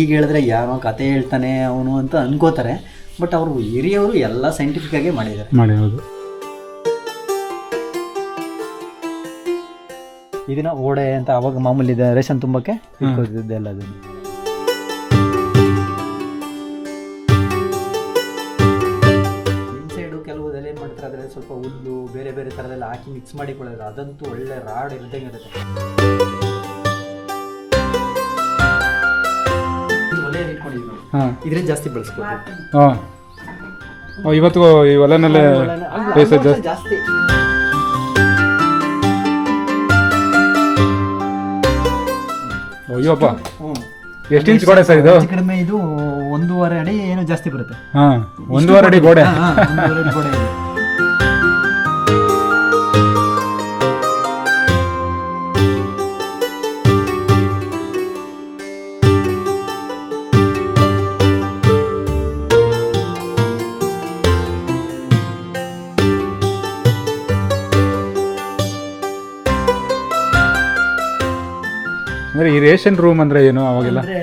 ಈಗ ಹೇಳಿದ್ರೆ ಯಾರೋ ಕತೆ ಹೇಳ್ತಾನೆ ಅವನು ಅಂತ ಅನ್ಕೋತಾರೆ. ಬಟ್ ಅವರು ಹಿರಿಯವರು ಎಲ್ಲ ಸೈಂಟಿಫಿಕ್ ಆಗಿ ಮಾಡಿದ್ದಾರೆ. ಮಾಡಿರೋದು. ಇದನ್ನ ಓಡೆ ಅಂತ ಅವಾಗ ಮಾಮೂಲಿ ರೇಷನ್ ತುಂಬಕ್ಕೆ ಇಟ್ಕೊತಿದ್ದೆಲ್ಲ ಅದನ್ನು. ಕೆಲವುದೆಲ್ಲ ಏನು ಮಾಡ್ತಾರೆ ಅದರಲ್ಲಿ ಸ್ವಲ್ಪ ಹುಲ್ಲು ಬೇರೆ ಬೇರೆ ಥರದೆಲ್ಲ ಹಾಕಿ ಮಿಕ್ಸ್ ಮಾಡಿ ಕೊಡೋದು ಅದಂತೂ ಒಳ್ಳೆ ರಾಡ್ ಇರ್ದಂಗೆ ಇರುತ್ತೆ. ಒಲೆಯಲ್ಲಿ ಇಟ್ಕೊಂಡಿದ್ವಿ. ನೋಡಿ. ಹಾಂ. ಇದ್ರಲ್ಲಿ ಜಾಸ್ತಿ ಬಳಸ್ಬೋದು ಹಾಂ. ಇವತ್ತು ಈ ಒಲೆನಲ್ಲೇ ಬೇಯಿಸೋದು ಜಾಸ್ತಿ. ಜಾಸ್ತಿ. ಅಯ್ಯೋಪ್ಪ ಹ್ಞೂ ಎಷ್ಟು ಇಂಚ್ ಗೋಡೆ ಸರ್ ಇದು? ಹೆಚ್ಚು ಕಡಿಮೆ ಇದು ಒಂದೂವರೆ ಅಡಿ ಏನು ಜಾಸ್ತಿ ಬರುತ್ತೆ. ಹಾಂ ಒಂದೂವರೆ ಅಡಿ ಗೋಡೆ. ಹಾ, ಹಾ, ಒಂದೂವರೆ ಅಡಿ ಗೋಡೆ ಇದೆ. ಅಂದ್ರೆ ಈ ರೇಷನ್ ರೂಮ್ ಅಂದ್ರೆ ಏನು ಅವಾಗೆಲ್ಲ? ಅಂದ್ರೆ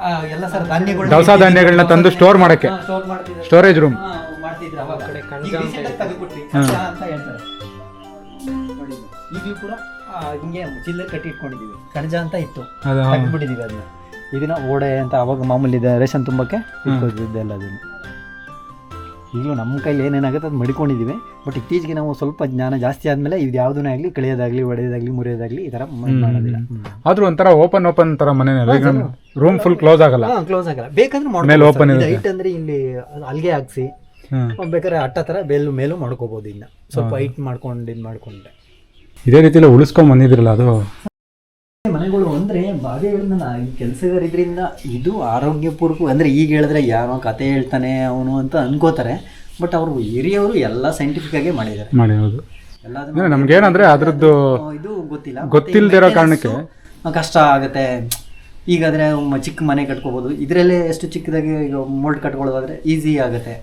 ಆ, ಎಲ್ಲ ಸರ್ ಧಾನ್ಯಗಳು ದವಸ ಧಾನ್ಯಗಳನ್ನ ತಂದು ಸ್ಟೋರ್ ಮಾಡಕ್ಕೆ. ಸ್ಟೋರ್ ಮಾಡ್ತಿದ್ರು ಸ್ಟೋರೇಜ್ ರೂಮ್ ಹಾ, ಮಾಡ್ತಿದ್ರು ಅವಾಗ. ಈಗ recent ಆಗಿ ತೆಗೆದ್ಬಿಟ್ವಿ. ಕಣಜ ಅಂತ ಹೇಳ್ತಾರೆ. ನೋಡಿ ಈಗಲೂ ಕೂಡ ಆ, ಹಿಂಗೆ ಚಿಲ್ಲರ್ ಕಟ್ಟಿ ಇಟ್ಕೊಂಡಿದೀವಿ. ಕಣಜ ಅಂತ ಇತ್ತು. ಅದು ತೆಗೆದ್ಬಿಟ್ಟಿದೀವಿ ಅದನ್ನ. ಇದನ್ನ ಓಡೆ ಅಂತ ಅವಾಗ ಮಾಮೂಲಿ ಇದೆ ರೇಷನ್ ತುಂಬಕ್ಕೆ ಇಟ್ಕೊಂಡಿದ್ದೆಲ್ಲ ಅದನ್ನು. ಈಗಲೂ ನಮ್ಮ ಕೈಲಿ ಏನೇನಾಗುತ್ತೆ ಅದು ಮಡಿಕೊಂಡಿದ್ದೀವಿ. ಬಟ್ ಇತ್ತೀಚೆಗೆ ನಾವು ಸ್ವಲ್ಪ ಜ್ಞಾನ ಜಾಸ್ತಿ ಆದಮೇಲೆ ಇದು ಯಾವುದನ್ನೇ ಆಗಲಿ ಕಳೆಯೋದಾಗಲಿ ಒಡೆಯೋದಾಗಲಿ ಮುರಿಯೋದಾಗಲಿ ಈ ಥರ ಆದರೂ ಮಾಡೋದಿಲ್ಲ. ಆದ್ರೂ ಒಂಥರ ಓಪನ್ ಓಪನ್ ತರ ಮನೆ ರೂಮ್ ಫುಲ್ ಕ್ಲೋಸ್ ಆಗಲ್ಲ. ಕ್ಲೋಸ್ ಆಗಲ್ಲ. ಬೇಕಂದ್ರೆ ಮೇಲೆ ಓಪನ್ ಹೈಟ್ ಅಂದ್ರೆ ಇಲ್ಲಿ ಅಲ್ಗೆ ಹಾಕ್ಸಿ. ಬೇಕಾದ್ರೆ ಅಟ್ಟ ಥರ ಬೇಲು ಮೇಲೂ ಮಾಡ್ಕೋಬೋದು ಇನ್ನು. ಸ್ವಲ್ಪ ಹೈಟ್ ಮಾಡ್ಕೊಂಡು ಇದು ಮಾಡಿಕೊಂಡೆ ಇದೇ ರೀತಿಯಲ್ಲಿ ಉಳಿಸ್ಕೊಂಡ್ ಬಂದಿದ್ರಲ್ಲ ಅದು? ಮನೆಗಳು ಅಂದ್ರೆ ಬಾವಿಗಳನ್ನ ಕೆಲಸಗಾರಿದ್ರಿಂದ ಇದು ಆರೋಗ್ಯಪೂರ್ವಕ ಅಂದ್ರೆ ಈಗ ಹೇಳಿದ್ರೆ ಯಾರೋ ಕತೆ ಹೇಳ್ತಾನೆ ಅವನು ಅಂತ ಅನ್ಕೋತಾರೆ. ಬಟ್ ಅವರು ಹಿರಿಯವರು ಎಲ್ಲ ಸೈಂಟಿಫಿಕ್ ಆಗಿ ಮಾಡಿದ್ದಾರೆ. ಎಲ್ಲದನ್ನೂ ನಮ್ಗೇನಂದ್ರೆ ಅದ್ರದ್ದು ಇದು ಗೊತ್ತಿಲ್ಲ. ಗೊತ್ತಿಲ್ಲದೆ ಕಾರಣಕ್ಕೆ. ಕಷ್ಟ ಆಗುತ್ತೆ. ಈಗಾದ್ರೆ ಮ- ಚಿಕ್ಕ ಮನೆ ಕಟ್ಕೋಬಹುದು ಇದರಲ್ಲೇ ಎಷ್ಟು ಚಿಕ್ಕದಾಗಿ ಈಗ ಮೋಲ್ಡ್ ಕಟ್ಕೊಳ್ಳೋದಾದ್ರೆ ಈಸಿ ಆಗುತ್ತೆ.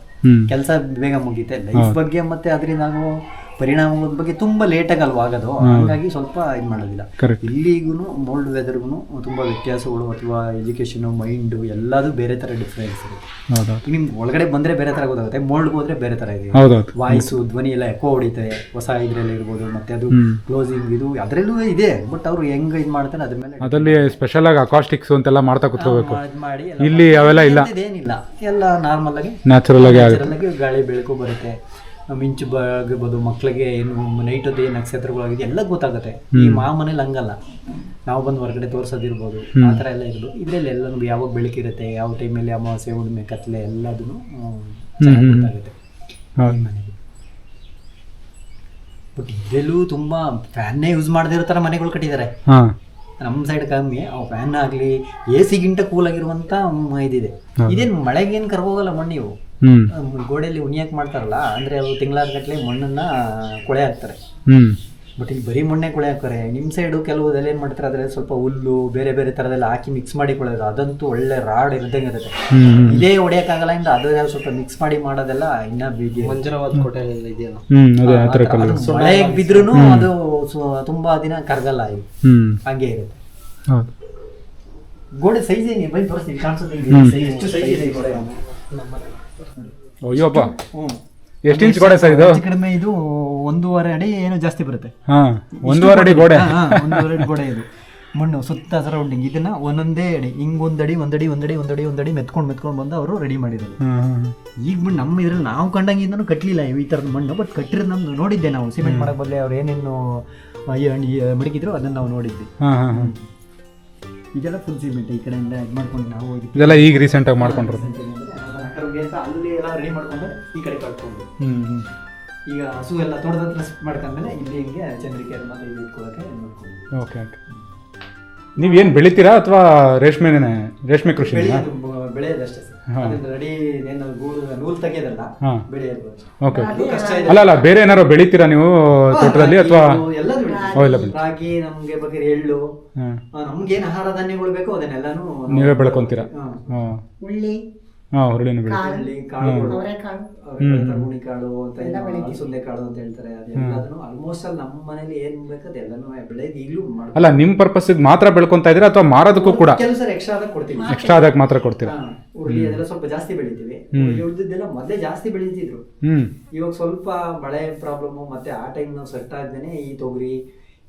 ಕೆಲಸ ಬೇಗ ಮುಗಿತೆ. ಲೈಫ್ ಬಗ್ಗೆ ಮತ್ತೆ ಅದರಿಂದ ಆಗೋ ಪರಿಣಾಮಗಳ ಬಗ್ಗೆ ತುಂಬಾ ಲೇಟ್ ಅಲ್ವಾ ಆಗೋದು ಹಾಗಾಗಿ ಸ್ವಲ್ಪ ಇದು ಮಾಡೋದಿಲ್ಲ. ಇಲ್ಲಿಗೂ ಮೋಲ್ಡ್ ವೆದರ್ಗೂ ತುಂಬಾ ವ್ಯತ್ಯಾಸಗಳು ಅಥವಾ ಎಜುಕೇಶನ್ ಮೈಂಡ್ ಎಲ್ಲದೂ ಬೇರೆ ತರ ಡಿಫ್ರೆನ್ಸ್ ಇರುತ್ತೆ. ನಿಮ್ಗೆ ಒಳಗಡೆ ಬಂದ್ರೆ ಬೇರೆ ತರ ಗೊತ್ತಾಗುತ್ತೆ. ಮೋಲ್ಡ್ ಹೋದ್ರೆ ಬೇರೆ ತರ ಇದೆ. ವಾಯ್ಸ್ ಧ್ವನಿ ಎಲ್ಲ ಎಕೋ ಹೊಡಿತಾರೆ ಹೊಸ ಇದ್ರಲ್ಲಿ ಇರ್ಬೋದು ಮತ್ತೆ ಅದು ಕ್ಲೋಸಿಂಗ್ ಇದು ಅದರಲ್ಲೂ ಇದೆ. ಬಟ್ ಅವರು ಹೆಂಗ್ ಇದು ಮಾಡ್ತಾರೆ ಅದ್ರ ಮೇಲೆ ಅದರಲ್ಲಿ ಸ್ಪೆಷಲ್ ಆಗಿ ಅಕಾಸ್ಟಿಕ್ಸ್ ಅಂತೆಲ್ಲ ಮಾಡ್ತಾ ಕುತ್ಕೋಬೇಕು. ಮಾಡಿ ಇಲ್ಲಿ ಅವೆಲ್ಲ ಇಲ್ಲ. ಏನಿಲ್ಲ. ಎಲ್ಲ ನಾರ್ಮಲ್ ಆಗಿ ನ್ಯಾಚುರಲ್ ಆಗಿ ಗಾಳಿ ಬೆಳಕು ಬರುತ್ತೆ. ಮಿಂಚು ಆಗಿರ್ಬೋದು ಮಕ್ಕಳಿಗೆ ಏನು ನೈಟ್ ಏನು ನಕ್ಷತ್ರಗಳಾಗಿದೆ ಎಲ್ಲ ಗೊತ್ತಾಗುತ್ತೆ. ಈ ಮಾ ಮನೇಲಿ ಹಂಗಲ್ಲ. ನಾವು ಬಂದು ಹೊರಗಡೆ ತೋರಿಸೋದಿರ್ಬೋದು ಆ ಥರ ಎಲ್ಲ ಇರ್ಬೋದು. ಇದರಲ್ಲಿ ಎಲ್ಲ ಯಾವಾಗ ಬೆಳಕಿರುತ್ತೆ ಯಾವ ಟೈಮಲ್ಲಿ ಅಮಾವಾಸ್ಯೆ ಹುಣ್ಣಿಮೆ ಕತ್ಲೆ ಎಲ್ಲದೂ ಗೊತ್ತಾಗುತ್ತೆ. ಬಟ್ ಇದರಲ್ಲೂ ತುಂಬ ಫ್ಯಾನ್ನೇ ಯೂಸ್ ಮಾಡದಿರೋ ಥರ ಮನೆಗಳು ಕಟ್ಟಿದ್ದಾರೆ ನಮ್ಮ ಸೈಡ್ ಕಮ್ಮಿ ಅವು ಫ್ಯಾನ್ ಆಗಲಿ ಎ ಸಿಗಿಂತ ಕೂಲ್ ಆಗಿರುವಂಥ ಇದಿದೆ ಇದೇನು ಮಳೆಗೇನು ಕರ್ಬೋಗಲ್ಲ ಮಣ್ಣು ಇವು. ಹ್ಮ್ ಅಹ್ ಗೋಡೆಯಲ್ಲಿ ಉಣಿಯಕ್ ಮಾಡ್ತಾರಲ್ಲ ಅಂದ್ರೆ ಅವು ತಿಂಗಳಾರ್ಗಟ್ಲೆ ಮಣ್ಣನ್ನ ಮಣ್ಣನ್ನು ಕೊಳೆ ಹಾಕ್ತಾರೆ. ಹ್ಮ್. ಬಟ್ ಇಲ್ಲಿ ಬರೀ ಮಣ್ಣೆ ಕೊಳೆ ಹಾಕ್ತಾರೆ. ನಿಮ್ಮ ಸೈಡು ಕೆಲವುದೆಲ್ಲ ಏನು ಮಾಡ್ತಾರೆ ಅದ್ರಲ್ಲಿ ಸ್ವಲ್ಪ ಹುಲ್ಲು ಬೇರೆ ಬೇರೆ ಥರದೆಲ್ಲ ಹಾಕಿ ಮಿಕ್ಸ್ ಮಾಡಿ ಕೊಳೆಯೋದು. ಅದಂತೂ ಒಳ್ಳೆ ರಾಡ್ ಇದ್ದಂಗೆ ಇರುತ್ತೆ. ಇದೇ ಹೊಡೆಯೋಕ್ಕಾಗಲ್ಲ ಇಂದ ಅದ್ರ ಸ್ವಲ್ಪ ಮಿಕ್ಸ್ ಮಾಡಿ ಮಾಡೋದೆಲ್ಲ ಇನ್ನ ಬೀದಿ ಮಂಜರವಾದ ಅಲ್ಲಿ ಇದೆಯಲ್ಲ? ಮಳೆಗೆ ಬಿದ್ರೂ ಅದು ತುಂಬಾ ದಿನ ಕರಗಲ್ಲ ಇದು. ಹ್ಮ್. ಹಂಗೆ ಇರುತ್ತೆ. ಹೌದು. ಗೋಡೆ ಸೈಜ್ ಏನಿ ಬೈ ತೋರಿಸ್ತೀನಿ size ಎಷ್ಟು ಸೈಜ್ ಇದೆ? ಗೋಡೆ ಅಯ್ಯೋಪ್ಪ ಹ್ಞೂ ಎಷ್ಟು ಇಂಚ್? ಗೋಡೆ ಸರ್ ಇದು? ಹೆಚ್ಚು ಕಡಿಮೆ ಇದು ಒಂದೂವರೆ ಅಡಿ ಏನು ಜಾಸ್ತಿ ಬರುತ್ತೆ. ಹಾ ಒಂದೂವರೆ ಅಡಿ ಗೋಡೆ. ಹಾ, ಒಂದೂವರೆ ಅಡಿ ಗೋಡೆ ಇದು. ಮಣ್ಣು ಸುತ್ತ ಸರೌಂಡಿಂಗ್ ಇದನ್ನ ಒಂದೊಂದೇ ಅಡಿ ಹಿಂಗ್ ಒಂದಡಿ ಒಂದಡಿ ಒಂದಡಿ ಒಂದಡಿ ಒಂದಡಿ ಮೆತ್ಕೊಂಡು ಮೆತ್ಕೊಂಡು ಬಂದು ಅವರು ರೆಡಿ ಮಾಡಿದ್ರು ಈಗ ಮಣ್ಣು ನಮ್ಮ ಇದ್ರಲ್ಲಿ ನಾವು ಕಂಡಂಗೆ ಇದನ್ನು ಕಟ್ಟಲಿಲ್ಲ ಈ ಥರದ ಮಣ್ಣು ಬಟ್ ಕಟ್ಟಿರೋದು ನಮ್ದು ನೋಡಿದ್ದೆ ನಾವು. ಸಿಮೆಂಟ್ ಮಾಡಕ್ ಬದಲೇ ಅವ್ರು ಏನೇನು ಆ, ಈ- ಈ ಮಡಗಿದ್ರು ಅದನ್ನ ನಾವು ನೋಡಿದ್ವಿ. ಇದೆಲ್ಲ ಫುಲ್ ಸಿಮೆಂಟ್ ಈ ಕಡೆಯಿಂದ ಇದು ಮಾಡ್ಕೊಂಡು ನಾವು ಹೋಗಿ ಇದೆಲ್ಲ ಈಗ ರೀಸೆಂಟ್ ಆಗಿ ಮಾಡ್ಕೊಂಡ್ರದು. ಅಂತ ಅಲ್ಲಿ ಎಲ್ಲ ರೆಡಿ ಮಾಡ್ಕೊಂಡು ಈ ಕಡೆ ಕಟ್ಕೊಂಡು. ಈಗ ಹಸು ಎಲ್ಲ ತೋಟದ ಹತ್ರ ಶಿಫ್ಟ್ ಮಾಡ್ಕೊಂಡ್ಮೇಲೆ ಇಲ್ಲಿ ಹಿಂಗೆ ಚಂದ್ರಿಕೆ ಎಲ್ಲ ಇಲ್ಲಿ ಇಟ್ಕೊಳ್ಳೋಕೆ ಇದು ಮಾಡ್ಕೊಂಡು ಓಕೆ. ಓಕೆ ನೀವೇನು ಬೆಳಿತೀರಾ ಅಥವಾ ರೇಷ್ಮೆನೇ ರೇಷ್ಮೆ ಕೃಷಿ ಬೆಳೆಯೋದು ಬೆಳೆಯೋದಷ್ಟೇ ಸರ್. ರೆಡಿ ಏನು ಗೂಡು ನೂಲ್ ತೆಗೆಯೋದಲ್ಲ ಬೆಳೆಯೋದು. ಓಕೆ ಇದೆ. ಅಲ್ಲ ಅಲ್ಲ ಬೇರೆ ಏನಾರು ಬೆಳಿತೀರಾ ನೀವು ತೋಟದಲ್ಲಿ ಅಥವಾ ಇದು ಎಲ್ಲ ಬೆಳಿತೀವಿ. ರಾಗಿ ನಮ್ಗೆ ಬಗ್ಗೆ ಎಳ್ಳು ನಮ್ಗೆ ಏನ್ ಆಹಾರ ಧಾನ್ಯಗಳು ಬೇಕೋ ಅದನ್ನೆಲ್ಲಾನು ನಾವು- ಬೆಳ್ಕೊಂತೀರಾ? ಉಳ್ಳಿ ಹಾಂ ಹುರುಳಿನ ಬೆಳೆ. ಅಲ್ಲಿ ಕಾಳುಗಳು ಅವರೆಕಾಳು ಕಾಳು. ಅಂತ ಏನೋ ಅಲಸಂದೆ ಕಾಳು ಅಂತ ಹೇಳ್ತಾರೆ ಅದೆಲ್ಲದನ್ನು ಆಲ್ಮೋಸ್ಟ್ ಅಲ್ಲಿ ನಮ್ಮ ಮನೇಲಿ ಏನ್ ಬೇಕು ಅದೆಲ್ಲನೂ ಬೆಳೆದು ಈಗಲೂ ಅಲ್ಲ ನಿಮ್ ಪರ್ಪಸ್ ಮಾತ್ರ ಬೆಳ್ಕೊಂತ ಇದ್ದೀರಾ ಅಥವಾ ಮಾರೋದಕ್ಕೂ ಕೂಡ? ಕೆಲವು ಸರ್ ಎಕ್ಸ್ಟ್ರಾ ಆದಾಗ ಕೊಡ್ತೀವಿ. ಎಕ್ಸ್ಟ್ರಾ ಅದಕ್ಕೆ ಮಾತ್ರ ಕೊಡ್ತೀರಾ? ಹಾ, ಉರುಳಿ ಅದೆಲ್ಲ ಸ್ವಲ್ಪ ಜಾಸ್ತಿ ಬೆಳಿತೀವಿ. ಉಳ್ದಿದ್ದೆಲ್ಲ ಮೊದಲೇ ಜಾಸ್ತಿ ಬೆಳಿತಿದ್ರು. ಇವಾಗ ಸ್ವಲ್ಪ ಮಳೆ ಪ್ರಾಬ್ಲಮ್ ಮತ್ತೆ ಆ ಟೈಮ್ ನಾವು ಸೆಟ್ ಆಗ್ದೇನೆ ಈ ತೊಗರಿ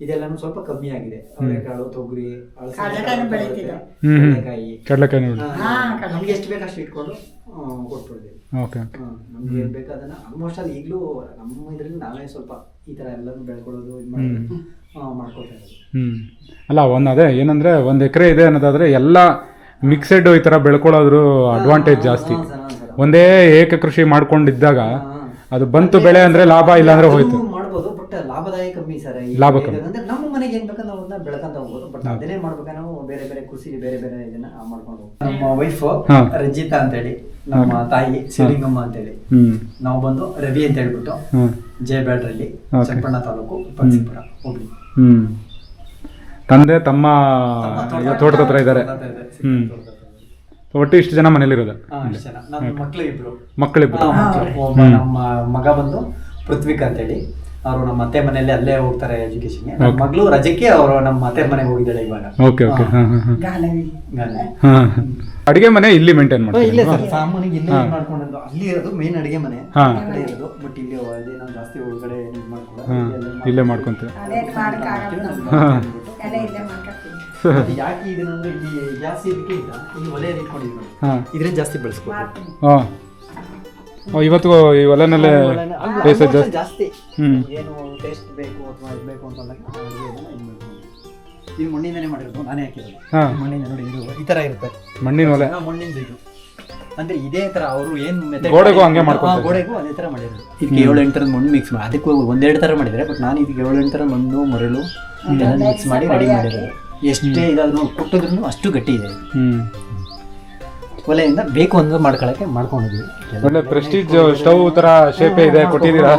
ಇದೆಲ್ಲಾನು ಸ್ವಲ್ಪ ಕಮ್ಮಿ ಆಗಿದೆ. ಅವರೆಕಾಳು ತೊಗರಿ ಕಾಳು ಬೆಳೀತಿದ್ರು. ಹ್ಮ್, ಹ್ಮ್. ಕಡಲೆಕಾಯಿ. ನೋಡಿ. ಹಾ, ನಮ್ಗೆ ಎಷ್ಟು ಬೇಕು ಅಷ್ಟು ಇಟ್ಕೊಂಡು ಆ, ಕೊಟ್ಬಿಡ್ತೀವಿ. ಓಕೆ ಹಾ, ನಮ್ಗೆ ಏನ್ ಬೇಕು ಅದನ್ನ ಆಲ್ಮೋಸ್ಟ್ ಅಲ್ಲಿ ಈಗಲೂ ನಮ್ಮ ಇದ್ರಲ್ಲಿ ನಾವೇ ಸ್ವಲ್ಪ ಈ ತರ ಎಲ್ಲಾನು ಬೆಳ್ಕೊಳ್ಳೋದು ಇದು ಮಾಡೋದು ಆ, ಮಾಡ್ಕೊತಾ ಇರೋದು. ಹ್ಞೂ ಅಲ್ಲ ಒಂದು ಅದೇ ಏನಂದರೆ ಒಂದು ಎಕರೆ ಇದೆ ಅನ್ನೋದಾದರೆ ಎಲ್ಲ ಮಿಕ್ಸೆಡ್ ಈ ಥರ ಬೆಳ್ಕೊಳ್ಳೋದ್ರ ಅಡ್ವಾಂಟೇಜ್ ಜಾಸ್ತಿ. ಒಂದೇ ಏಕ ಕೃಷಿ ಮಾಡ್ಕೊಂಡಿದ್ದಾಗ ಅದು ಬಂತು ಬೆಳೆ ಅಂದರೆ ಲಾಭ ಇಲ್ಲ ಅಂದ್ರೆ ಹೋಯ್ತು ಮಾಡ್ಬೋದು ಬಟ್ ಲಾಭದಾಯಕ ಕಮ್ಮಿ ಸರ್ ಲಾಭ ಅಂದ್ರೆ ನಮ್ಮ ಮನೆಗೆ ಏನ್ ಬೇಕಂದ್ರೆ ಅವ್ರನ್ನ ಅದನ್ನ ಬೆಳ್ಕೊಂತ ಹೋಗ್ಬೋದು ಬಟ್ ಅದನ್ನೇ ಮಾಡ್ಬೇಕಾದ್ರೆ ನಾವು ಬೇರೆ ಬೇರೆ ಕೃಷಿ ಬೇರೆ ಬೇರೆ ಇದನ್ನ ಮಾಡ್ಕೊಂಡು ನಮ್ಮ ವೈಫ್. ರಂಜಿತಾ ಅಂತ ಹೇಳಿ ನಮ್ಮ ತಾಯಿ ಸಿಲಿಂಗಮ್ಮ ಅಂತ ಹೇಳಿ ನಾವು ಬಂದು ರವಿ ಅಂತ ಹೇಳ್ಬಿಟ್ಟು ಜೆ ಜಯಬೇಡ್ರಲ್ಲಿ. ಚನ್ನಪಣ್ಣ ತಾಲೂಕು ಪನ್ಸಿಪುರ ಹೋಗ್ಲಿ. ತಂದೆ ತಮ್ಮ ತೋಟದ ಹತ್ರ ಇದ್ದಾರೆ. ಹ್ಞೂ ಒಟ್ಟು ಇಷ್ಟು ಜನ ಮನೇಲಿ ಇರೋದು ಮಕ್ಕಳಿಬ್ರು ಮಕ್ಕಳಿಬ್ರು ನಮ್ಮ ಮಗ ಬಂದು ಪೃಥ್ವಿಕ್ ಅಂತೇಳಿ. ಅವರು ನಮ್ಮ ಅತ್ತೆ ಮನೆಯಲ್ಲಿ ಅಲ್ಲೇ ಹೋಗ್ತಾರೆ ಎಜುಕೇಶನ್ ನಮ್ಮ ಮಗಳು ರಜಕ್ಕೆ ಅವರು ನಮ್ಮ ಅತ್ತೆ ಮನೆಗೆ ಹೋಗಿದ್ದಾಳೆ ಇವಾಗ. ಓಕೆ ಓಕೆ ಹಾಂ. ಹಾಂ ಹಾಂ ಗಾಲವಿ ಗಂಡ. ಹಾಂ ಅಡುಗೆ ಮನೆ ಇಲ್ಲಿ ಮೇಂಟೈನ್ ಮಾಡ್ತಾರೆ ಮಾಡ್ತೀವಿ ಇಲ್ಲೇ ಸರ್ ಸಾಮಾನ್ಯ ಇಲ್ಲಿ ಮಾಡ್ಕೊಂಡಿದ್ದು. ಅಲ್ಲಿ ಇರೋದು ಮೇನ್ ಅಡಿಗೆ ಮನೆ. ಕಡೆ ಇರೋದು. ಬಟ್ ಇಲ್ಲಿ ಅಲ್ಲಿ ನಾವು ಜಾಸ್ತಿ ಒಳಗಡೆ ಮಾಡ್ಕೊಳ್ಳೋದು. ಹಾಂ. ಇಲ್ಲೇ ಮಾಡ್ಕೊಂತೀವಿ ಯಾಕೆ ಇದನ್ನ ಇಲ್ಲಿ ಜಾಸ್ತಿ ಇದಕ್ಕೆ ಇಲ್ಲ. ಇಲ್ಲಿ ಒಲೆ ಇಟ್ಕೊಂಡಿದ್ವಿ ಇದ್ರೆ ಜಾಸ್ತಿ ಬೆಳೆಸ್ಕೊಳ್ತೀವಿ ಇವತ್ತು ಈ ಹೊಲನಲ್ಲೇ ಟೇಸ್ಟ್ ಜಾಸ್ತಿ. ಜಾಸ್ತಿ. ಹ್ಞೂ ಏನು ಟೇಸ್ಟ್ ಬೇಕು ಅಥವಾ ಇದು ಬೇಕು ಅಂತ ಅಂದಾಗ ಅಡುಗೆ ಇದನ್ನ ಇದು ಮಾಡ್ಕೊಂಡು. ಇದು ಮಣ್ಣಿಂದನೇ ಮಾಡಿರೋದು ನಾನೇ ಹಾಕಿರೋದು. ಹಾಂ. ಮಣ್ಣಿಂದ ನೋಡಿ ಇದು ಈ ತರ ಇರುತ್ತೆ. ಮಣ್ಣಿನ ಒಲೆ. ಹಾ, ಮಣ್ಣಿಂದ ಇದು. ಅಂದ್ರೆ ಇದೇ ತರ ಅವರು ಏನ್ method ಗೋಡೆಗೂ ಮಾಡಿ- ಹಂಗೆ ಮಾಡ್ಕೊತಾರೆ. ಹಾ, ಗೋಡೆಗೂ ಅದೇ ತರ ಮಾಡಿರೋದು. ಇದಕ್ಕೆ ಏಳು ಎಂಟು ತರ ಮಣ್ಣು ಮಿಕ್ಸ್ ಮಾಡಿ ಅದಕ್ಕೂ ಒಂದೆರಡು ತರ ಮಾಡಿದ್ರೆ ಬಟ್ ನಾನು ಇದಕ್ಕೆ ಏಳು ಎಂಟು ತರ ಮಣ್ಣು ಮರಳು ಮಿಕ್ಸ್ ಮಾಡಿ ರೆಡಿ ಮಾಡಿರೋದು. ಎಷ್ಟೇ ಇದಾದ್ರು ಕುಟ್ಟಿದ್ರು ಅಷ್ಟು ಗಟ್ಟಿ ಇದೆ. ಒಲೆಯಿಂದ ಬೇಕು ಅಂದ್ರೆ ಮಾಡ್ಕೊಳಕ್ಕೆ ಮಾಡ್ಕೊಂಡಿದ್ವಿ ಒಳ್ಳೆ ಪ್ರೆಸ್ಟೀಜ್ ಸ್ಟವ್ ತರ ಶೇಪ್ ಇದೆ ಕೊಟ್ಟಿದ್ದೀರಾ?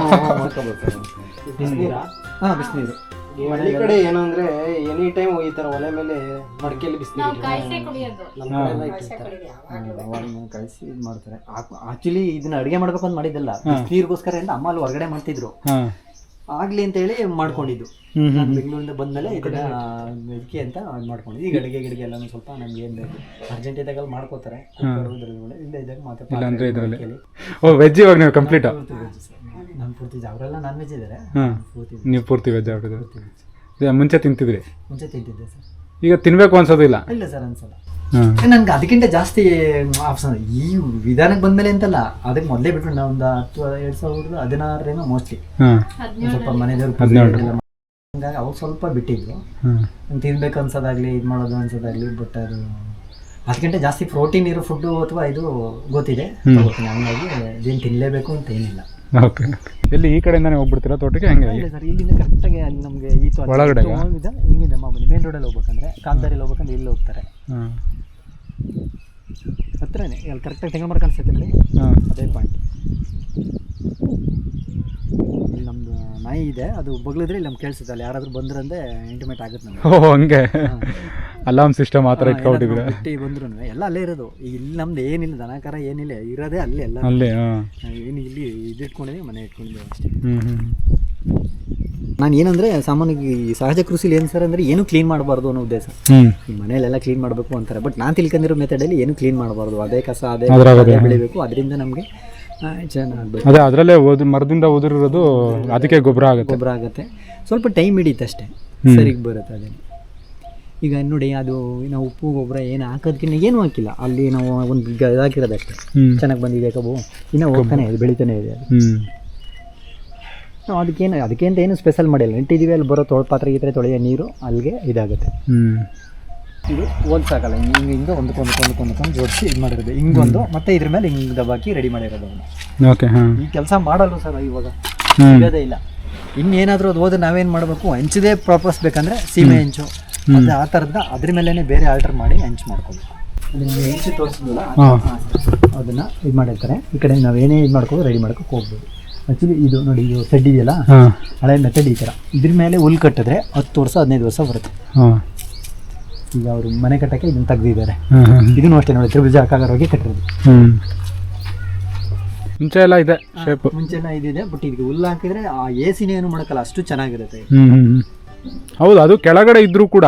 ಬಿಸಿನೀರ? ಹಾ ಬಿಸಿನೀರು. ಈ ಹಳ್ಳಿ ಕಡೆ ಏನು ಅಂದ್ರೆ ಎನಿ ಟೈಮ್ ಈ ತರ ಒಲೆ ಮೇಲೆ ಮಡಕೆಯಲ್ಲಿ ಬಿಸಿನೀರು. ಕಳಿಸಿ ಇದು ಮಾಡ್ತಾರೆ. ಆಕ್ಚುಲಿ ಇದನ್ನ ಅಡಿಗೆ ಮಾಡ್ಬೇಕು ಅಂತ ಮಾಡಿದ್ದಲ್ಲ ನೀರಿಗೋಸ್ಕರ ಎಲ್ಲ ಅಮ್ಮ ಅಲ್ಲಿ ಹೊರಗಡೆ ಮಾಡ್ತಿದ್ರು. ಆಗ್ಲಿ ಅಂತ ಹೇಳಿ ಮಾಡ್ಕೊಂಡಿದ್ದು. ನಾನು ಬೆಂಗಳೂರಿಂದ ಬಂದ್ಮೇಲೆ ಇದನ್ನ ಇದಕ್ಕೆ ಅಂತ ಮಾಡ್ಕೊಂಡಿದ್ದು. ಈಗ ಅಡಿಗೆ ಗಿಡಿಗೆ ಎಲ್ಲಾನು ಸ್ವಲ್ಪ ನಮ್ಗೆ ಏನು ಬೇಕು. ಅರ್ಜೆಂಟ್ ಇದ್ದಾಗ ಮಾಡ್ಕೋತಾರೆ. ಕುಕ್ಕರು ಇದ್ರಲ್ಲಿ ಇಲ್ಲ ಇದ್ದಾಗ ಇಲ್ಲ ಅಂದ್ರೆ ಇದ್ರಲ್ಲಿ. ಓ ವೆಜ್ ಇವಾಗ ನೀವು ಕಂಪ್ಲೀಟ್ ಪೂರ್ತಿ ವೆಜ್ ನಾನು ಪೂರ್ತಿ ಅವರೆಲ್ಲ ನಾನ್ ವೆಜ್ ಇದ್ದಾರೆ ಪೂರ್ತಿ ನೀವು ಪೂರ್ತಿ ವೆಜ್ ಆಗ್ಬಿಟ್ಟಿದೆ ಮುಂಚೆ ತಿಂತಿದ್ರಿ? ಮುಂಚೆ ತಿಂತಿದ್ದೆ ಸರ್. ಈಗ ತಿನ್ಬೇಕು ಅನ್ಸೋದಿಲ್ಲ? ಇಲ್ಲ ಸರ್ ಅನ್ಸಲ್ಲ. ನನ್ಗೆ ಅದಕ್ಕಿಂತ ಜಾಸ್ತಿ ಆಪ್ಷನ್ ಈ ವಿಧಾನಕ್ಕೆ ಬಂದ್ಮೇಲೆ ಅಂತಲ್ಲ ಅದಕ್ಕೆ ಮೊದಲೇ ಬಿಟ್ಟು ನಾವು ಒಂದು ಹತ್ತು ಎರಡು ಸಾವಿರದ ಹದಿನಾರರೇನೋ ಮೋಸ್ಟ್ಲಿ ಸ್ವಲ್ಪ ಮನೆದೇವ್ರು. ಹಂಗಾಗಿ ಅವಾಗ ಸ್ವಲ್ಪ ಬಿಟ್ಟಿದ್ರು ತಿನ್ಬೇಕು ಅನ್ಸೋದಾಗ್ಲಿ ಇದು ಮಾಡೋದು ಅನ್ಸೋದಾಗ್ಲಿ ಬಟ್ ಅದು ಅದಕ್ಕಿಂತ ಜಾಸ್ತಿ ಪ್ರೋಟೀನ್ ಇರೋ ಫುಡ್ಡು ಅಥವಾ ಇದು ಗೊತ್ತಿದೆ. ಹಂಗಾಗಿ ಇದೇನು ತಿನ್ನಲೇಬೇಕು ಅಂತ ಏನಿಲ್ಲ. ಓಕೆ ಎಲ್ಲಿ ಈ ಕಡೆಯಿಂದಾನೆ ಹೋಗ್ಬಿಡ್ತೀರಾ ತೋಟಕ್ಕೆ? ಹೆಂಗೆ ಇಲ್ಲ ಸರ್ ಇಲ್ಲಿಂದ ಕರೆಕ್ಟಾಗಿ ಅಲ್ಲಿ ನಮಗೆ ಈ ತೋಟ ಒಳಗಡೆ ಹಿಂಗಿದೆ ಮಾಮೂಲಿ. ಮೇನ್ ರೋಡಲ್ಲಿ ಹೋಗ್ಬೇಕಂದ್ರೆ ಕಾಂತಾರಿಲಿ ಹೋಗ್ಬೇಕಂದ್ರೆ ಇಲ್ಲಿ ಹೋಗ್ತಾರೆ. ಹತ್ರನೇ ಅಲ್ಲಿ ಕರೆಕ್ಟಾಗಿ ತೆಂಗಮರ ಕಾಣಿಸ್ತೈತೆ ನೋಡಿ. ಹಾಂ. ಅದೇ ಪಾಯಿಂಟ್ ಇಲ್ಲಿ ನಮ್ದು ನಾಯಿ ಇದೆ ಅದು ಬಗ್ಲಿದ್ರೆ ಇಲ್ಲಿ ನಮ್ಗೆ ಕೇಳಿಸುತ್ತೆ ಅಲ್ಲಿ ಯಾರಾದರೂ ಬಂದ್ರಂದ್ರೆ ಇಂಟಿಮೇಟ್ ಆಗುತ್ತೆ ನಮ್ಗೆ. ಓ ಹಂಗೆ. ಅಲಾರ್ಮ್ ಸಿಸ್ಟಮ್ ಆ ಥರ ಇಟ್ಕೊಂಡಿದ್ರೆ ಬಿಟ್ಟು ಬಂದ್ರು ಎಲ್ಲ ಅಲ್ಲೇ ಇರೋದು. ಇಲ್ಲಿ ನಮ್ದು ಏನಿಲ್ಲ ದನಕರ ಏನಿಲ್ಲ ಇರೋದೇ ಅಲ್ಲೇ ಎಲ್ಲ. ಅಲ್ಲೇ ಹಾಂ. ಏನು ಇಲ್ಲಿ ಇದು ಇಟ್ಕೊಂಡಿದ್ದೀವಿ ಮನೆ ಇಟ್ಕೊಂಡಿದ್ದೀವಿ ಅಷ್ಟೇ. ಹ್ಞೂ ಹ್ಞೂ ನಾನು ಏನಂದ್ರೆ ಸಾಮಾನ್ಯವಾಗಿ ಈ ಸಹಜ ಕೃಷಿಲಿ ಏನು ಸರ್ ಅಂದ್ರೆ ಏನು ಕ್ಲೀನ್ ಮಾಡಬಾರ್ದು ಅನ್ನೋ ಉದ್ದೇಶ. ಈ ಮನೆಯಲ್ಲೆಲ್ಲ ಕ್ಲೀನ್ ಮಾಡಬೇಕು ಅಂತಾರೆ. ಬಟ್ ನಾನು ತಿಳ್ಕೊಂಡಿರೋ ಮೆಥಡಲ್ಲಿ ಏನು ಕ್ಲೀನ್ ಮಾಡಬಾರ್ದು. ಅದೇ ಕಸ ಅದೇ ಬೆಳಿಬೇಕು. ಅದರಿಂದ ನಮಗೆ ಚೆನ್ನಾಗಬೇಕು ಅದೇ ಅದರಲ್ಲೇ ಓದು ಮರದಿಂದ ಓದಿರೋದು ಅದಕ್ಕೆ ಗೊಬ್ಬರ ಆಗುತ್ತೆ. ಗೊಬ್ಬರ ಆಗುತ್ತೆ. ಸ್ವಲ್ಪ ಟೈಮ್ ಹಿಡಿಯುತ್ತೆ ಅಷ್ಟೇ. ಸರಿಗೆ ಬರುತ್ತೆ ಅದೇ ಈಗ ನೋಡಿ ಅದು ನಾವು ಉಪ್ಪು ಗೊಬ್ಬರ ಏನು ಹಾಕೋದಕ್ಕಿಂತ ಏನು ಹಾಕಿಲ್ಲ. ಅಲ್ಲಿ ನಾವು ಒಂದು ಇದಾಗಿರೋದಷ್ಟೇ. ಚೆನ್ನಾಗಿ ಬಂದಿದೆ ಕಬ್ಬು. ಇನ್ನೂ ಹೋಗ್ತಾನೆ ಇದೆ ಬೆಳಿತಾನೆ ಇದೆ ಅದು. ನಾವು ಅದಕ್ಕೇನು ಅದಕ್ಕೆ ಅಂತ ಏನು ಸ್ಪೆಷಲ್ ಮಾಡಿಲ್ಲ. ನೆಟ್ಟಿದ್ದೀವಿ ಅಲ್ಲಿ ಬರೋ ತೊಳೆ ಪಾತ್ರೆ ಗೀತ್ರೆ ತೊಳೆಯೋ ನೀರು ಅಲ್ಲಿಗೆ ಇದಾಗುತ್ತೆ. ಹ್ಞೂ ಇದು ಒಂದು ಸಾಕಲ್ಲ ಹಿಂಗೆ ಹಿಂಗೆ ಹಿಂಗೆ ಕೊಂದು ಕೊಂದು ಒಂದು ಜೋಡಿಸಿ ಇದು ಮಾಡಿರೋದು. ಹಿಂಗೊಂದು ಮತ್ತೆ ಇದ್ರ ಮೇಲೆ ಹಿಂಗೆ ದಬ್ಬಾಕಿ ರೆಡಿ ಮಾಡಿರೋದು ಅವನು. ಓಕೆ ಹಾಂ. ಈ ಕೆಲಸ ಮಾಡಲ್ಲ ಸರ್ ಇವಾಗ. ಸಿಗೋದೇ ಇಲ್ಲ. ಇನ್ನೇನಾದರೂ ಅದು ಹೋದ್ರೆ ನಾವೇನು ಮಾಡಬೇಕು? ಹೆಂಚದೇ ಪ್ರಾಪರ್ಸ್ ಬೇಕಂದ್ರೆ ಸೀಮೆ ಹೆಂಚು. ಮತ್ತೆ ಆ ಥರದ್ದು ಅದ್ರ ಮೇಲೇ ಬೇರೆ ಆಲ್ಟರ್ ಮಾಡಿ ಹೆಂಚು ಮಾಡ್ಕೋಬೇಕು. ಹೆಂಚು ತೋರಿಸಿದ್ವಲ್ಲ ಹಾಂ. ಅದನ್ನು ಇದು ಮಾಡಿರ್ತಾರೆ. ಈ ಕಡೆ ನಾವೇನೇ ಏನೇ ಇದು ಮಾಡ್ಕೊಂಡು ರೆಡಿ ಮಾಡ್ಕೋಕೆ ಹೋಗ್ಬೋದು. ಆ್ಯಕ್ಚುಲಿ ಇದು ನೋಡಿ ಇದು ಸೆಡ್ ಇದೆಯಲ್ಲ? ಹಳೆ ಮೆಥಡ್ ಈ ಥರ ಇದ್ರ ಮೇಲೆ ಹುಲ್ ಕಟ್ಟಿದ್ರೆ ಹತ್ತು ವರ್ಷ ಹದಿನೈದು ವರ್ಷ ಬರುತ್ತೆ. ಹಾಂ. ಈಗ ಅವರು ಮನೆ ಕಟ್ಟಕ್ಕೆ ಇದನ್ನ ತೆಗ್ದಿದ್ದಾರೆ. ಇದನ್ನು ಅಷ್ಟೇ ನೋಡಿ ತ್ರಿಭುಜ ಆಕಾರವಾಗಿ ಕಟ್ಟಿರೋದು. ಮುಂಚೆ ಎಲ್ಲ ಇದೆ ಮುಂಚೆ ಎಲ್ಲ ಇದಿದೆ ಬಟ್ ಇದಕ್ಕೆ ಹುಲ್ಲು ಹಾಕಿದ್ರೆ ಆ ಎ ಸಿನ ಏನು ಮಾಡೋಕ್ಕಲ್ಲ ಅಷ್ಟು ಚೆನ್ನಾಗಿರುತ್ತೆ. ಹೌದು ಅದು ಕೆಳಗಡೆ ಇದ್ರೂ ಕೂಡ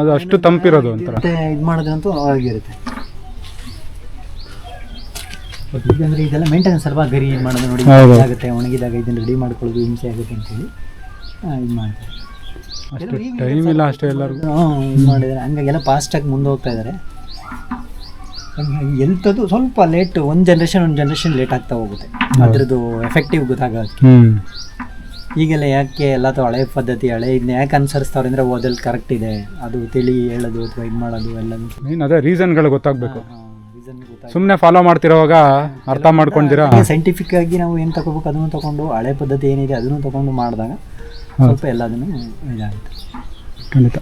ಅದು ಅಷ್ಟು ತಂಪಿರೋದು ಒಂಥರ. ಇದು ಮಾಡೋದಂತೂ ಆಗಿರುತ್ತೆ ಈಗಂದ್ರೆ ಇದೆಲ್ಲ ಮೇಂಟೆನೆನ್ಸ್ ಅಲ್ವಾ? ಗರಿ ಮಾಡೋದು ನೋಡಿ ಆಗುತ್ತೆ ಒಣಗಿದಾಗ ಇದನ್ನ ರೆಡಿ ಮಾಡ್ಕೊಳ್ಳೋದು ಹಿಂಸೆ ಆಗುತ್ತೆ ಅಂತೇಳಿ ಇದು ಮಾಡ್ತಾರೆ. ಟೈಮ್ ಇಲ್ಲ ಅಷ್ಟೇ ಎಲ್ಲರಿಗೂ. ಇದು ಮಾಡಿದ್ದಾರೆ. ಹಂಗಾಗೆಲ್ಲ ಫಾಸ್ಟಾಗಿ ಮುಂದೆ ಹೋಗ್ತಾ ಇದ್ದಾರೆ ಎಂಥದ್ದು ಸ್ವಲ್ಪ ಲೇಟ್ ಒಂದು ಜನ್ರೇಷನ್ ಒಂದು ಜನ್ರೇಷನ್ ಲೇಟ್ ಆಗ್ತಾ ಹೋಗುತ್ತೆ. ಅದ್ರದ್ದು ಎಫೆಕ್ಟಿವ್ ಗೊತ್ತಾಗೋದು ಹ್ಞೂ ಈಗೆಲ್ಲ ಯಾಕೆ ಎಲ್ಲ ಹಳೆ ಪದ್ಧತಿ ಹಳೆ ಇದನ್ನ ಯಾಕೆ ಅನುಸರಿಸ್ತಾವ್ರೆ ಅಂದರೆ ಓದಲ್ಲಿ ಕರೆಕ್ಟ್ ಇದೆ. ಅದು ತಿಳಿ ಹೇಳೋದು ಅಥವಾ ಇದು ಮಾಡೋದು ಎಲ್ಲ ಅದೇ ರೀಸನ್ಗಳು ಗೊತ್ತಾಗಬೇಕು. ರೀಸನ್ ಸುಮ್ಮನೆ ಫಾಲೋ ಮಾಡ್ತಿರೋವಾಗ ಅರ್ಥ ಮಾಡ್ಕೊಂಡಿರೋ ಸೈಂಟಿಫಿಕ್ ಆಗಿ ನಾವು ಏನು ತಗೋಬೇಕು ಅದನ್ನು ತಗೊಂಡು ಹಳೆ ಪದ್ಧತಿ ಏನಿದೆ ಅದನ್ನು ತಗೊಂಡು ಮಾಡಿದಾಗ ಸ್ವಲ್ಪ ಎಲ್ಲದನ್ನು ಇದಾಗುತ್ತೆ. ಖಂಡಿತ.